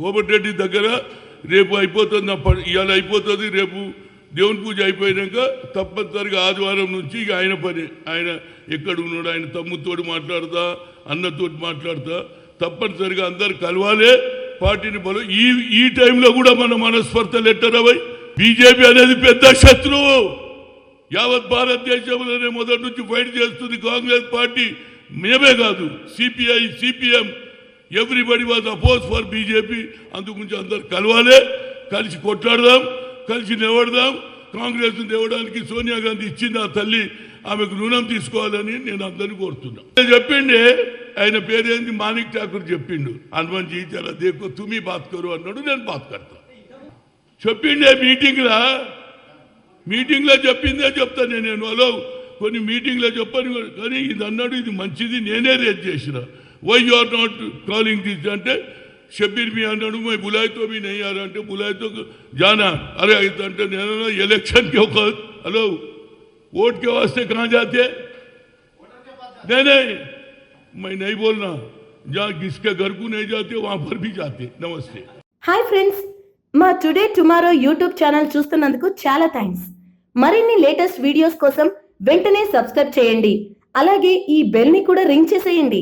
కోమటిరెడ్డి దగ్గర రేపు అయిపోతుంది ఇవాళ అయిపోతుంది రేపు దేవుని పూజ అయిపోయాక తప్పనిసరిగా ఆదివారం నుంచి ఇక ఆయన పని. ఆయన ఎక్కడ ఉన్నాడు ఆయన తమ్ముతోటి మాట్లాడతా అన్నతోటి మాట్లాడతా. తప్పనిసరిగా అందరు కలవాలే పార్టీని బలం ఈ ఈ టైంలో కూడా మన మనస్పర్ధలు ఎట్టరవై బీజేపీ అనేది పెద్ద శత్రువు యావత్ భారతదేశంలోనే మొదటి నుంచి ఫైట్ చేస్తుంది కాంగ్రెస్ పార్టీ. మేమే కాదు CPI CPM everybody was oppose for BJP అందుగురించి అందరు కలవాలే. కలిసి కొట్లాడదాం కలిసి నిలబడదాం. కాంగ్రెస్ తేవడానికి సోనియా గాంధీ ఇచ్చింది ఆ తల్లి ఆమెకు రుణం తీసుకోవాలని నేను అందరిని కోరుతున్నా. చెప్పిండే ఆయన పేరేంది? మాణిక్ ఠాకూర్ చెప్పిండు. హనుమాన్ జీ చాలా దేకో తుమి బాత్కరు అన్నాడు నేను బాత్ కడతా చెప్పిండే మీటింగ్లా. మీటింగ్లో చెప్పిందే చెప్తాను నేను హలో కొన్ని మీటింగ్లో చెప్పాను కానీ ఇది అన్నాడు ఇది మంచిది నేనే రేట్ చేసిన. why you are not calling this అంటే షబ్బీర్ మీ అన్నాడు మై బులాయితో మీ నెయ్యారు అంటే బులాయితో జానా అరే అయితే అంటే నేను ఎలక్షన్ के वक्त हेलो वोट के वास्ते कहाँ जाते नहीं नहीं मैं नहीं बोलना जहाँ किसके घर को नहीं जाते वहां पर भी जाते नमस्ते హాయ్ ఫ్రెండ్స్ మా టుడే టుమారో యూట్యూబ్ ఛానల్ చూస్తున్నందుకు చాలా థ్యాంక్స్ మరిన్ని లేటెస్ట్ వీడియోస్ కోసం వెంటనే సబ్స్క్రైబ్ చేయండి అలాగే ఈ బెల్ ని కూడా రింగ్ చేసేయండి